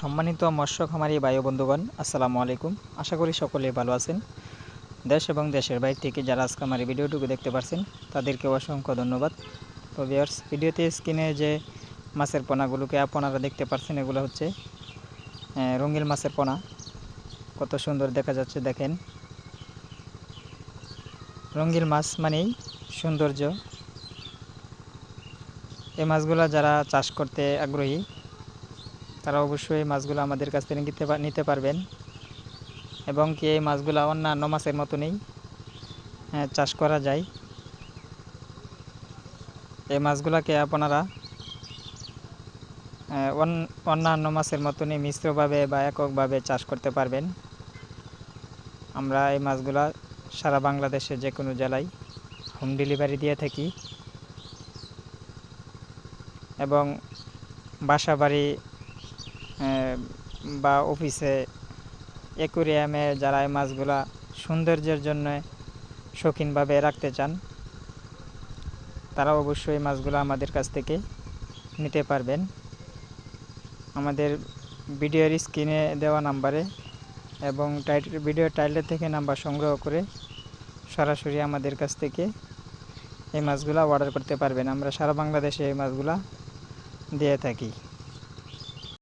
সম্মানিত মৎস্য খামারি বায়ু বন্ধুগণ, আসসালামু আলাইকুম। আশা করি সকলেই ভালো আছেন। দেশ এবং দেশের বাইরে থেকে যারা আজকে আমার এই ভিডিওটুকু দেখতে পারছেন, তাদেরকে অসংখ্য ধন্যবাদ। তো ভিউয়ার্স ভিডিওতে স্ক্রিনে যে মাছের পোনাগুলোকে আপনারা দেখতে পাচ্ছেন এগুলো হচ্ছে রঙিল মাছের পোনা। কত সুন্দর দেখা যাচ্ছে, দেখেন। রঙিল মাছ মানেই সৌন্দর্য। এই মাছগুলো যারা চাষ করতে আগ্রহী তারা অবশ্যই এই মাছগুলো আমাদের কাছ থেকে নিতে নিতে পারবেন। এবং কি এই মাছগুলো অন্যান্য মাছের মতনই চাষ করা যায়। এই মাছগুলোকে আপনারা অন- অন্যান্য মাছের মতনই মিশ্রভাবে বা এককভাবে চাষ করতে পারবেন। আমরা এই মাছগুলা সারা বাংলাদেশের যে কোনো জেলায় হোম ডেলিভারি দিয়ে থাকি। এবং বাসা বাড়ি বা অফিসে অ্যাকুরিয়ামে যারা এই মাছগুলা সৌন্দর্যের জন্য শৌখিনভাবে রাখতে চান, তারা অবশ্যই মাছগুলো আমাদের কাছ থেকে নিতে পারবেন। আমাদের ভিডিওর স্ক্রিনে দেওয়া নাম্বারে এবং টাইটেল ভিডিও টাইটেল থেকে নাম্বার সংগ্রহ করে সরাসরি আমাদের কাছ থেকে এই মাছগুলো অর্ডার করতে পারবেন। আমরা সারা বাংলাদেশে এই মাছগুলা দিয়ে থাকি।